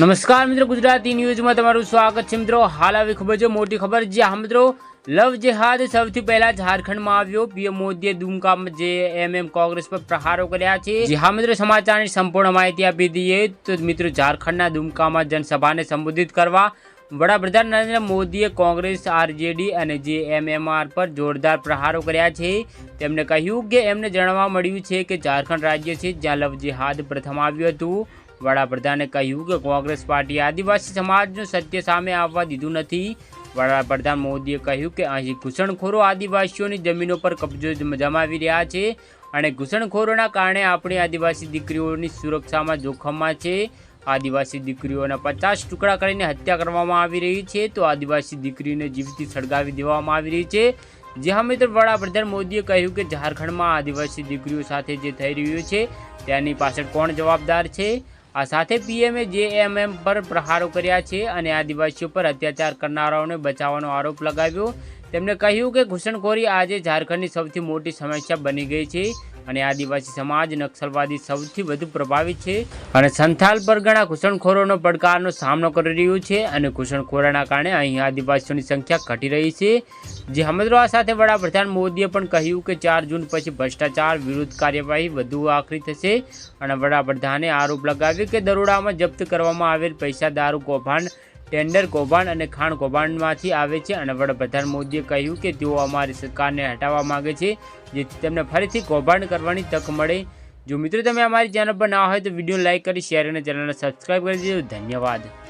નમસ્કાર મિત્રો, ગુજરાતી ન્યૂઝમાં તમારું સ્વાગત છે મિત્રો. હાલ આવી ખૂબ જ મોટી ખબર. જે હા મિત્રો, લવ જેહાદ સૌથી પહેલા ઝારખંડમાં આવ્યો. પીએમ મોદીએ દુમકામાં જે એમએમ કોંગ્રેસ પર પ્રહારો કર્યા છે. જે હા મિત્રો, સમાચારની સંપૂર્ણ માહિતી આપી દઈએ તો મિત્રો, ઝારખંડના દુમકામાં જનસભાને સંબોધિત કરવા વડાપ્રધાન નરેન્દ્ર મોદીએ કોંગ્રેસ, આરજેડી અને જે એમએમઆર પર જોરદાર પ્રહારો કર્યા છે. તેમણે કહ્યું કે એમને જાણવા મળ્યું છે કે ઝારખંડ રાજ્ય છે જ્યાં લવ જેહાદ પ્રથમ આવ્યું હતું. વડાપ્રધાને કહ્યું કે કોંગ્રેસ પાર્ટીએ આદિવાસી સમાજનું સત્ય સામે આવવા દીધું નથી. વડાપ્રધાન મોદીએ કહ્યું કે અહીં ઘૂસણખોરો આદિવાસીઓની જમીનો પર કબજો જમાવી રહ્યા છે અને ઘૂસણખોરોના કારણે આપણી આદિવાસી દીકરીઓની સુરક્ષામાં જોખમમાં છે. આદિવાસી દીકરીઓના પચાસ ટુકડા કરીને હત્યા કરવામાં આવી રહી છે તો આદિવાસી દીકરીને જીવતી સળગાવી દેવામાં આવી રહી છે. જે હા મિત્ર, વડાપ્રધાન મોદીએ કહ્યું કે ઝારખંડમાં આદિવાસી દીકરીઓ સાથે જે થઈ રહ્યું છે તેની પાછળ કોણ જવાબદાર છે? આ સાથે પીએમએ જેએમએમ પર પ્રહારો કર્યા છે અને આદિવાસીઓ પર અત્યાચાર કરનારાઓને બચાવવાનો આરોપ લગાવ્યો. તેમણે કહ્યું કે ઘૂસણખોરી આજે ઝારખંડની સૌથી મોટી સમસ્યા બની ગઈ છે. અને આદિવાસી સમાજ નક્સલવાદી સૌથી વધુ પ્રભાવિત છે અને સંથાલ પરગણા ઘૂસણખોરોનો પડકારનો સામનો કરી રહ્યું છે અને ઘૂસણખોરોના કારણે અહીં આદિવાસીઓની સંખ્યા ઘટી રહી છે. જે હમદરવા સાથે વડાપ્રધાન મોદીએ પણ કહ્યું કે ચાર જૂન પછી ભ્રષ્ટાચાર વિરુદ્ધ કાર્યવાહી વધુ આખરી થશે અને વડાપ્રધાને આરોપ લગાવ્યો કે દરોડામાં જપ્ત કરવામાં આવેલ પૈસા દારૂ કૌભાંડ ટેન્ડર કૌભાંડ અને ખાણ કૌભાંડમાંથી આવે છે અને વડાપ્રધાન મોદીએ કહ્યું કે તેઓ અમારી સરકારને હટાવવા માગે છે, જેથી તેમને ફરીથી કૌભાંડ કરવાની તક મળે. જો મિત્રો તમે અમારી ચેનલ પર ના હોય તો વીડિયો લાઇક કરી શેર અને ચેનલને સબસ્ક્રાઈબ કરી દેજો. ધન્યવાદ.